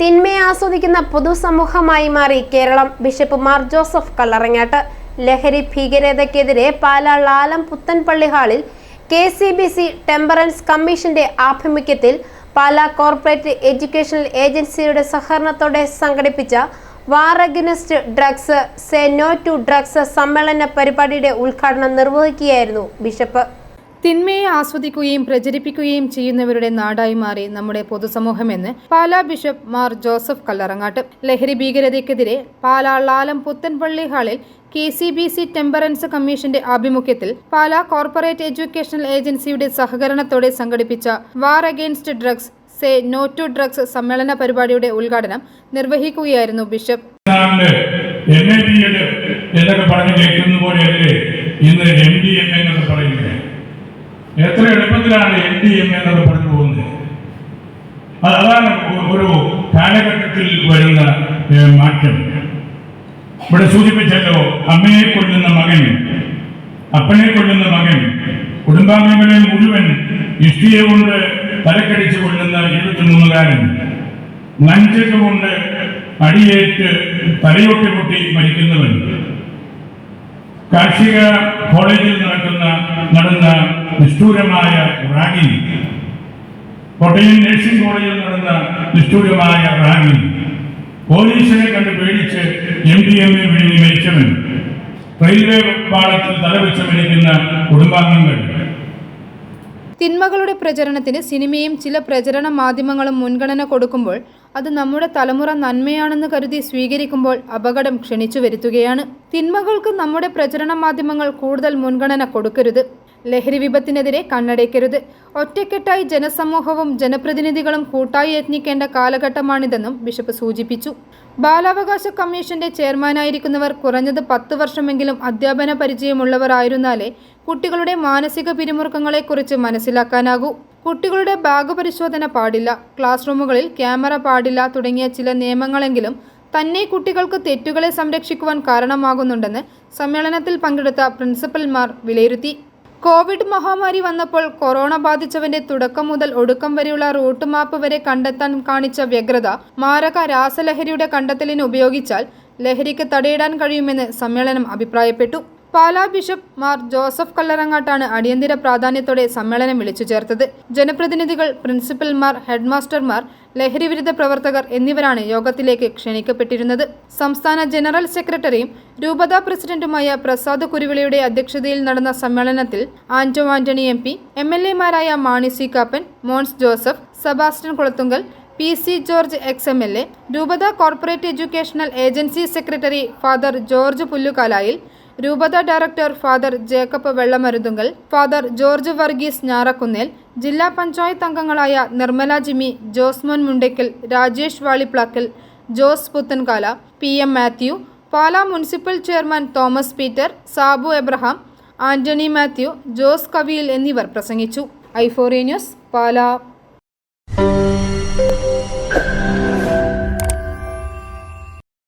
തിന്മയെ ആസ്വദിക്കുന്ന പൊതുസമൂഹമായി മാറി Keralam. Bishop Mar Joseph Kallarangatt. ലഹരി ഭീകരതയ്ക്കെതിരെ പാലാ ലാലം പുത്തൻപള്ളി ഹാളിൽ K C B C temperance കമ്മീഷന്റെ ആഭിമുഖ്യത്തിൽ പാലാ കോർപ്പറേറ്റ് എഡ്യൂക്കേഷണൽ ഏജൻസിയുടെ സഹകരണത്തോടെ സംഘടിപ്പിച്ച war against drugs say no to drugs സമ്മേളന പരിപാടിയുടെ ഉദ്ഘാടനം നിർവഹിക്കുകയായിരുന്നു ബിഷപ്പ്. തിന്മയെ ആസ്വദിക്കുകയും പ്രചരിപ്പിക്കുകയും ചെയ്യുന്നവരുടെ നാടായി മാറി നമ്മുടെ പൊതുസമൂഹമെന്ന് പാലാ ബിഷപ്പ് മാർ ജോസഫ് കല്ലറങ്ങാട്ട്. ലഹരി ഭീകരതയ്ക്കെതിരെ പാലാ ലാലം പുത്തൻപള്ളി ഹാളിൽ K C B C temperance കമ്മീഷന്റെ ആഭിമുഖ്യത്തിൽ പാലാ കോർപ്പറേറ്റ് എഡ്യൂക്കേഷണൽ ഏജൻസിയുടെ സഹകരണത്തോടെ സംഘടിപ്പിച്ച war against drugs say no to drugs സമ്മേളന പരിപാടിയുടെ ഉദ്ഘാടനം നിർവഹിക്കുകയായിരുന്നു ബിഷപ്പ്. എന്നൊക്കെ പറഞ്ഞ് കേൾക്കുന്ന പോലെയല്ലേ ഇന്ന് എം ഡി എം എന്നൊക്കെ എത്ര എളുപ്പത്തിലാണ് എൻ ഡി എം എന്നത് പറഞ്ഞു പോകുന്നത്? അത് അതാണ് ഒരു കാലഘട്ടത്തിൽ വരുന്ന മാറ്റം. ഇവിടെ സൂചിപ്പിച്ചല്ലോ അമ്മയെ കൊല്ലുന്ന മകൻ അപ്പനെ കൊല്ലുന്ന മകൻ കുടുംബാംഗങ്ങളെ മുഴുവൻ ഇഷ്ടിയെ കൊണ്ട് തലക്കടിച്ച് കൊല്ലുന്ന ഇരുപത്തിമൂന്നുകാരൻ നഞ്ചക്ക് കൊണ്ട് അടിയേറ്റ് തലയൊട്ടി പൊട്ടി മരിക്കുന്നവൻ. കാർഷിക കോളേജിൽ നടക്കുന്ന നടന്ന നിഷ്ഠൂരമായ റാഗിംഗ് കോട്ടയം നഴ്സിംഗ് കോളേജിൽ നടന്ന നിഷ്ഠൂരമായ റാഗിംഗ് പോലീസിനെ കണ്ട് പേടിച്ച് എം ഡി എം എ വിഴുങ്ങി മരിച്ചവൻ. റെയിൽവേ പാളത്തിൽ തലവെച്ച് മരിക്കുന്ന കുടുംബാംഗങ്ങൾ. തിന്മകളുടെ പ്രചരണത്തിന് സിനിമയും ചില പ്രചരണ മാധ്യമങ്ങളും മുൻഗണന കൊടുക്കുമ്പോൾ അത് നമ്മുടെ തലമുറ നന്മയാണെന്ന് കരുതി സ്വീകരിക്കുമ്പോൾ അപകടം ക്ഷണിച്ചു വരുത്തുകയാണ്. തിന്മകൾക്ക് നമ്മുടെ പ്രചരണ മാധ്യമങ്ങൾ കൂടുതൽ മുൻഗണന കൊടുക്കരുത്. ലഹരി വിപത്തിനെതിരെ കണ്ണടയ്ക്കരുത്. ഒറ്റക്കെട്ടായി ജനസമൂഹവും ജനപ്രതിനിധികളും കൂട്ടായി യത്നിക്കേണ്ട കാലഘട്ടമാണിതെന്നും ബിഷപ്പ് സൂചിപ്പിച്ചു. ബാലാവകാശ കമ്മീഷന്റെ ചെയർമാനായിരിക്കുന്നവർ കുറഞ്ഞത് പത്ത് വർഷമെങ്കിലും അധ്യാപന പരിചയമുള്ളവർ ആയിരുന്നാലേ കുട്ടികളുടെ മാനസിക പിരിമുറുക്കങ്ങളെക്കുറിച്ച് മനസ്സിലാക്കാനാകൂ. കുട്ടികളുടെ ബാഗ് പരിശോധന പാടില്ല. ക്ലാസ് റൂമുകളിൽ ക്യാമറ പാടില്ല തുടങ്ങിയ ചില നിയമങ്ങളെങ്കിലും തന്നെ കുട്ടികൾക്ക് തെറ്റുകളെ സംരക്ഷിക്കുവാൻ കാരണമാകുന്നുണ്ടെന്ന് സമ്മേളനത്തിൽ പങ്കെടുത്ത പ്രിൻസിപ്പൽമാർ വിലയിരുത്തി. കോവിഡ് മഹാമാരി വന്നപ്പോൾ കൊറോണ ബാധിച്ചവന്റെ തുടക്കം മുതൽ ഒടുക്കം വരെയുള്ള റൂട്ട് മാപ്പ് വരെ കണ്ടെത്താൻ കാണിച്ച വ്യഗ്രത മാരക രാസലഹരിയുടെ കണ്ടെത്തലിന് ഉപയോഗിച്ചാൽ ലഹരിക്ക് തടയിടാൻ കഴിയുമെന്ന് സമ്മേളനം അഭിപ്രായപ്പെട്ടു. പാലാ ബിഷപ്പ് മാർ ജോസഫ് കല്ലറങ്ങാട്ടാണ് അടിയന്തര പ്രാധാന്യത്തോടെ സമ്മേളനം വിളിച്ചു ചേർത്തത്. ജനപ്രതിനിധികൾ പ്രിൻസിപ്പൽമാർ ഹെഡ്മാസ്റ്റർമാർ ലഹരിവിരുദ്ധ പ്രവർത്തകർ എന്നിവരാണ് യോഗത്തിലേക്ക് ക്ഷണിക്കപ്പെട്ടിരുന്നത്. സംസ്ഥാന ജനറൽ സെക്രട്ടറിയും രൂപതാ പ്രസിഡന്റുമായ പ്രസാദ് കുരുവിളയുടെ അധ്യക്ഷതയിൽ നടന്ന സമ്മേളനത്തിൽ Anto Antony M P M L എമാരായ Mani C Kappan Mons Joseph Sebastian Kulathunkal P C George ex M L A രൂപത corporate educational agency secretary father George Pullukalayil രൂപത director father Jacob Vellamaruthunkal father George Varghese Njarakkunnel ജില്ലാ പഞ്ചായത്ത് അംഗങ്ങളായ Nirmala Jimmy Josemon Mundackal Rajesh Valiplackal Jose Puthenkala P M Mathew Pala municipal chairman Thomas Peter Sabu Abraham Antony Mathew Jose Kaviyil എന്നിവർ പ്രസംഗിച്ചു. ഐഫോറിയ news Pala.